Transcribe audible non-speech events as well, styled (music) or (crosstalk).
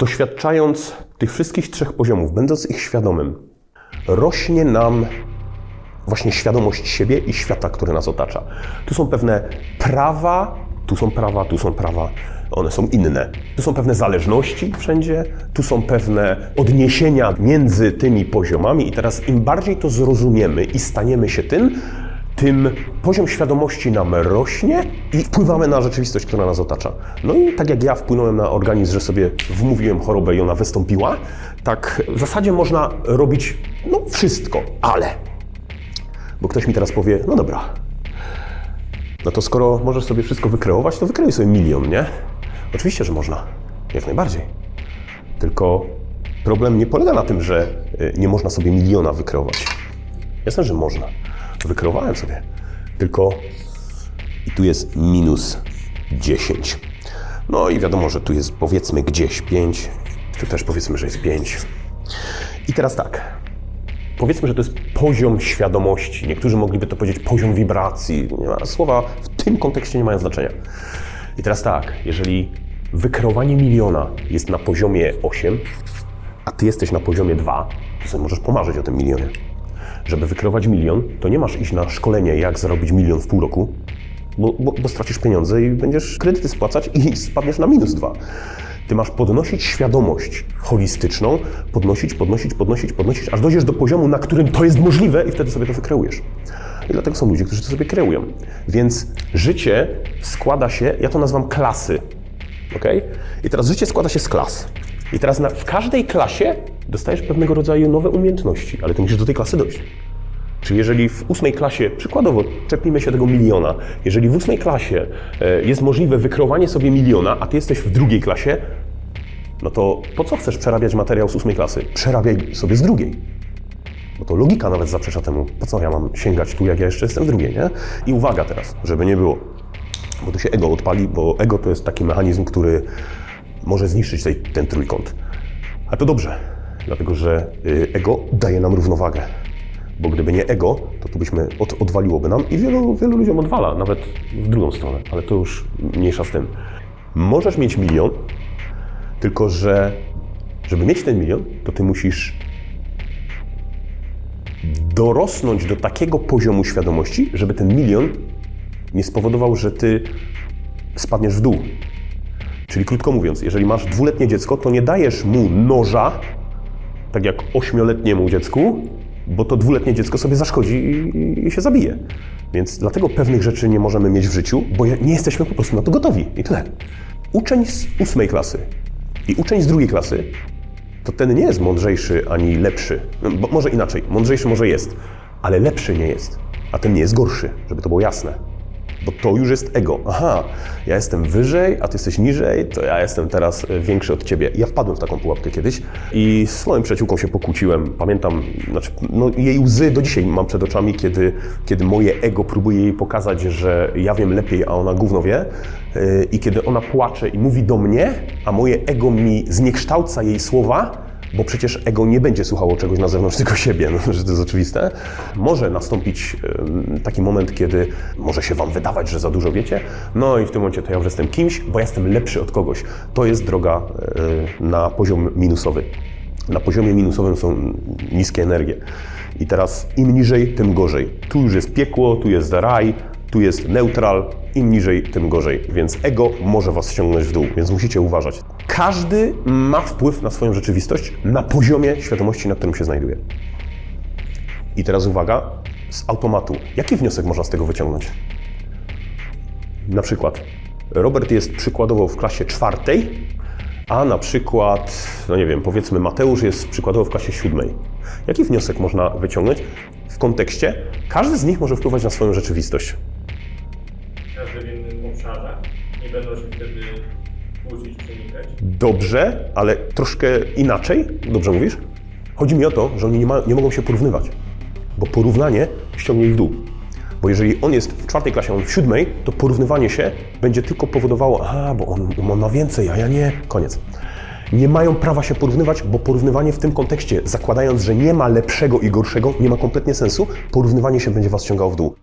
doświadczając tych wszystkich trzech poziomów, będąc ich świadomym, rośnie nam właśnie świadomość siebie i świata, który nas otacza. Tu są pewne prawa, tu są prawa, tu są prawa, one są inne. Tu są pewne zależności wszędzie, tu są pewne odniesienia między tymi poziomami i teraz im bardziej to zrozumiemy i staniemy się tym, tym poziom świadomości nam rośnie i wpływamy na rzeczywistość, która nas otacza. No i tak jak ja wpłynąłem na organizm, że sobie wmówiłem chorobę i ona wystąpiła, tak w zasadzie można robić no wszystko, ale bo ktoś mi teraz powie, no dobra, no to skoro możesz sobie wszystko wykreować, to wykreuj sobie milion, nie? Oczywiście, że można. Jak najbardziej. Tylko problem nie polega na tym, że y, nie można sobie miliona wykreować. Jasne, że można. Wykreowałem sobie. Tylko i tu jest minus 10. No i wiadomo, że tu jest powiedzmy gdzieś 5. Tu też powiedzmy, że jest 5. I teraz tak. Powiedzmy, że to jest poziom świadomości. Niektórzy mogliby to powiedzieć poziom wibracji. Słowa w tym kontekście nie mają znaczenia. I teraz tak, jeżeli wykreowanie miliona jest na poziomie 8, a ty jesteś na poziomie 2, to sobie możesz pomarzyć o tym milionie. Żeby wykreować milion, to nie masz iść na szkolenie, jak zarobić milion w pół roku, bo, bo, bo stracisz pieniądze i będziesz kredyty spłacać i (laughs) spadniesz na minus 2. Ty masz podnosić świadomość holistyczną, podnosić, podnosić, podnosić, podnosić, aż dojdziesz do poziomu, na którym to jest możliwe i wtedy sobie to wykreujesz. I dlatego są ludzie, którzy to sobie kreują. Więc życie składa się, ja to nazywam klasy. ok? I teraz życie składa się z klas. I teraz na, w każdej klasie dostajesz pewnego rodzaju nowe umiejętności, ale ty musisz do tej klasy dojść. Czyli jeżeli w ósmej klasie, przykładowo, czepnijmy się tego miliona, jeżeli w ósmej klasie e, jest możliwe wykreowanie sobie miliona, a ty jesteś w drugiej klasie, no to po co chcesz przerabiać materiał z ósmej klasy? Przerabiaj sobie z drugiej. Bo to logika nawet zaprzecza temu, po co ja mam sięgać tu, jak ja jeszcze jestem w drugiej, nie? I uwaga teraz, żeby nie było, bo tu się ego odpali, bo ego to jest taki mechanizm, który może zniszczyć tej, ten trójkąt. A to dobrze, dlatego że y, ego daje nam równowagę. Bo gdyby nie ego, to tu byśmy od, odwaliłoby nam i wielu, wielu ludziom odwala, nawet w drugą stronę, ale to już mniejsza z tym. Możesz mieć milion, tylko że żeby mieć ten milion, to ty musisz dorosnąć do takiego poziomu świadomości, żeby ten milion nie spowodował, że ty spadniesz w dół. Czyli krótko mówiąc, jeżeli masz dwuletnie dziecko, to nie dajesz mu noża, tak jak ośmioletniemu dziecku, bo to dwuletnie dziecko sobie zaszkodzi i, się zabije. Więc dlatego pewnych rzeczy nie możemy mieć w życiu, bo nie jesteśmy po prostu na to gotowi. I tyle. Uczeń z ósmej klasy i uczeń z drugiej klasy to ten nie jest mądrzejszy ani lepszy. Bo może inaczej, mądrzejszy może jest, ale lepszy nie jest. A ten nie jest gorszy, żeby to było jasne. Bo to już jest ego. Aha, ja jestem wyżej, a ty jesteś niżej, to ja jestem teraz e, większy od ciebie. Ja wpadłem w taką pułapkę kiedyś i z moją przyjaciółką się pokłóciłem. Pamiętam, znaczy, no, jej łzy do dzisiaj mam przed oczami, kiedy, kiedy moje ego próbuje jej pokazać, że ja wiem lepiej, a ona gówno wie. Yy, I kiedy ona płacze i mówi do mnie, a moje ego mi zniekształca jej słowa, bo przecież ego nie będzie słuchało czegoś na zewnątrz, tylko siebie, no, że to jest oczywiste. Może nastąpić taki moment, kiedy może się Wam wydawać, że za dużo wiecie, no i w tym momencie to ja już jestem kimś, bo ja jestem lepszy od kogoś. To jest droga na poziom minusowy. Na poziomie minusowym są niskie energie. I teraz im niżej, tym gorzej. Tu już jest piekło, tu jest raj, tu jest neutral, im niżej, tym gorzej. Więc ego może Was ściągnąć w dół, więc musicie uważać. Każdy ma wpływ na swoją rzeczywistość na poziomie świadomości, na którym się znajduje. I teraz uwaga, z automatu. Jaki wniosek można z tego wyciągnąć? Na przykład, Robert jest przykładowo w klasie czwartej, a na przykład, no nie wiem, powiedzmy Mateusz jest przykładowo w klasie siódmej. Jaki wniosek można wyciągnąć w kontekście? Każdy z nich może wpływać na swoją rzeczywistość. każdy w innym obszarze. Nie będą się wtedy Dobrze, ale troszkę inaczej. Dobrze mówisz? Chodzi mi o to, że oni nie, ma, nie mogą się porównywać, bo porównanie ściągnie ich w dół. Bo jeżeli on jest w czwartej klasie, on w siódmej, to porównywanie się będzie tylko powodowało, a bo on, on ma więcej, a ja nie. Koniec. Nie mają prawa się porównywać, bo porównywanie w tym kontekście, zakładając, że nie ma lepszego i gorszego, nie ma kompletnie sensu. Porównywanie się będzie was ściągało w dół.